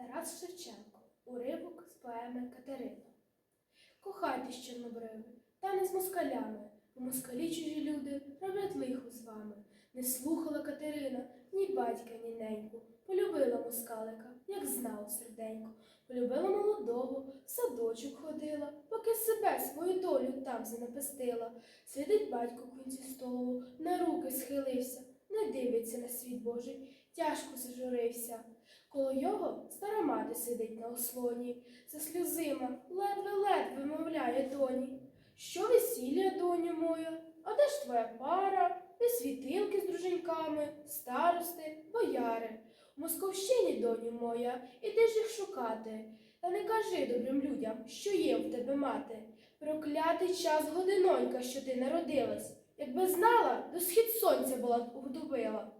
Тарас Шевченко. Уривок з поеми Катерина. Кохайтесь, чорнобриви, та не з москалями, бо москалі чужі люди роблять лихо з вами. Не слухала Катерина ні батька, ні неньку. Полюбила москалика, як знала серденько. Полюбила молодого, в садочок ходила, поки себе свою долю там занапестила. Сидить батько в кінці столу, на руки схилився, не дивиться на світ Божий, тяжко зажурився. Коло його стара мати сидить на ослоні, за сльозима ледве-ледве мовляє доні. Що весілля, доню моя, а де ж твоя пара, де світилки з друженьками, старости, бояри? У Московщині, доню моя, іди ж їх шукати. Та не кажи добрим людям, що є в тебе мати. Проклятий час годинонька, що ти народилась. Якби знала, до схід сонця була б удубила.